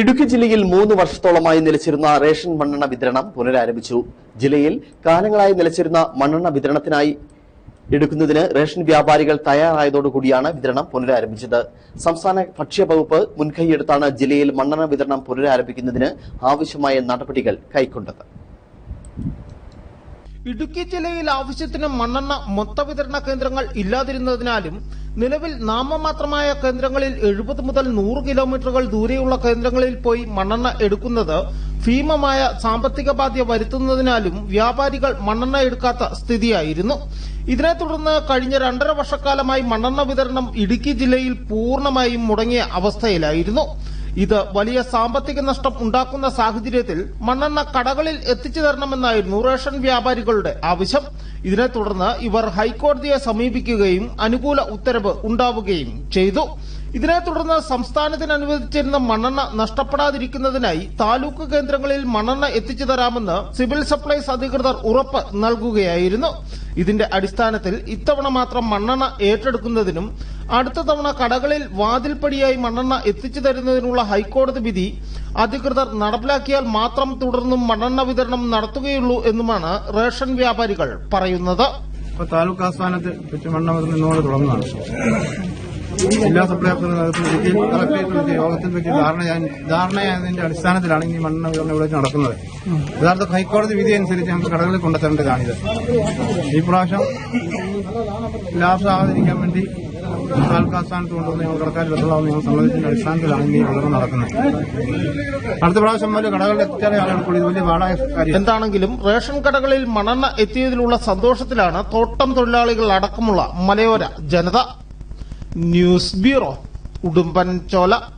ഇടുക്കി ജില്ലയിൽ മൂന്ന് വർഷത്തോളമായി നിലച്ചിരുന്ന റേഷൻ മണ്ണെണ്ണ വിതരണം പുനരാരംഭിച്ചു. ജില്ലയിൽ കാലങ്ങളായി നിലച്ചിരുന്ന മണ്ണെണ്ണ വിതരണത്തിനായി എടുക്കുന്നതിന് റേഷൻ വ്യാപാരികൾ തയ്യാറായതോടുകൂടിയാണ് വിതരണം പുനരാരംഭിച്ചത്. സംസ്ഥാന ഭക്ഷ്യവകുപ്പ് മുൻകൈയെടുത്താണ് ജില്ലയിൽ മണ്ണെണ്ണ വിതരണം പുനരാരംഭിക്കുന്നതിന് ആവശ്യമായ നടപടികൾ കൈക്കൊണ്ടത്. ഇടുക്കി ജില്ലയിൽ ആവശ്യത്തിന് മണ്ണെണ്ണ മൊത്ത വിതരണ കേന്ദ്രങ്ങൾ ഇല്ലാതിരുന്നതിനാലും നിലവിൽ നാമമാത്രമായ കേന്ദ്രങ്ങളിൽ എഴുപത് മുതൽ നൂറ് കിലോമീറ്ററുകൾ ദൂരെയുള്ള കേന്ദ്രങ്ങളിൽ പോയി മണ്ണെണ്ണ എടുക്കുന്നത് ഭീമമായ സാമ്പത്തിക ബാധ്യ വരുത്തുന്നതിനാലും വ്യാപാരികൾ മണ്ണെണ്ണ എടുക്കാത്ത സ്ഥിതിയായിരുന്നു. ഇതിനെ തുടർന്ന് കഴിഞ്ഞ രണ്ടര വർഷക്കാലമായി മണ്ണെണ്ണ വിതരണം ഇടുക്കി ജില്ലയിൽ പൂർണമായും മുടങ്ങിയ അവസ്ഥയിലായിരുന്നു. ഇത് വലിയ സാമ്പത്തിക നഷ്ടം ഉണ്ടാക്കുന്ന സാഹചര്യത്തിൽ മണ്ണെണ്ണ കടകളിൽ എത്തിച്ചു തരണമെന്നായിരുന്നു റേഷൻ വ്യാപാരികളുടെ ആവശ്യം. ഇതിനെ തുടർന്ന് ഇവർ ഹൈക്കോടതിയെ സമീപിക്കുകയും അനുകൂല ഉത്തരവ് ഉണ്ടാവുകയും ചെയ്തു. ഇതിനെ തുടർന്ന് സംസ്ഥാനത്തിന് അനുവദിച്ചിരുന്ന മണ്ണെണ്ണ നഷ്ടപ്പെടാതിരിക്കുന്നതിനായി താലൂക്ക് കേന്ദ്രങ്ങളിൽ മണ്ണെണ്ണ എത്തിച്ചു തരാമെന്ന് സിവിൽ സപ്ലൈസ് അധികൃതർ ഉറപ്പ് നൽകുകയായിരുന്നു. ഇതിന്റെ അടിസ്ഥാനത്തിൽ ഇത്തവണ മാത്രം മണ്ണെണ്ണ ഏറ്റെടുക്കുന്നതിനും അടുത്ത തവണ കടകളിൽ വാതിൽപ്പടിയായി മണ്ണെണ്ണ എത്തിച്ചു തരുന്നതിനുള്ള ഹൈക്കോടതി വിധി അധികൃതർ നടപ്പിലാക്കിയാൽ മാത്രം തുടർന്നും മണ്ണെണ്ണ വിതരണം നടത്തുകയുള്ളൂ എന്നുമാണ് റേഷൻ വ്യാപാരികൾ പറയുന്നത്. ഇപ്പൊ താലൂക്ക് ആസ്ഥാനത്ത് വെച്ച് വിതരണം തുടങ്ങുന്നതാണ്. ജില്ലാ സപ്ലൈ ഓഫീസറുടെ നേതൃത്വത്തിൽ കളക്ടറേറ്റ് വെച്ച് യോഗത്തിൽ വെച്ച് ധാരണ ധാരണയായതിന്റെ അടിസ്ഥാനത്തിലാണ് ഈ മണ്ണ് വിതരണം ഇവിടെ നടക്കുന്നത്. യഥാർത്ഥ ഹൈക്കോടതി വിധി അനുസരിച്ച് നമുക്ക് കടകളിൽ കൊണ്ടെത്തേണ്ടതാണിത് ഈ പ്രാവശ്യം ലാഭമാകാതിരിക്കാൻ വേണ്ടി താലൂക്ക് ആസ്ഥാനത്ത് കൊണ്ടുവന്ന് ഞങ്ങൾ കടക്കാർ വെള്ളമാവുന്ന ഞങ്ങൾ സമ്മതിച്ചതിന്റെ അടിസ്ഥാനത്തിലാണ് ഈ വിതരണം നടക്കുന്നത്. അടുത്ത പ്രാവശ്യം മുതൽ കടകളിൽ എത്തിച്ചാലേ ആളുകൾക്ക് ഇത് വലിയ പാടായ കാര്യം എന്താണെങ്കിലും റേഷൻ കടകളിൽ മണ്ണെണ്ണ എത്തിയതിലുള്ള സന്തോഷത്തിലാണ് തോട്ടം തൊഴിലാളികൾ അടക്കമുള്ള മലയോര ജനത news Bureau, udumpan colak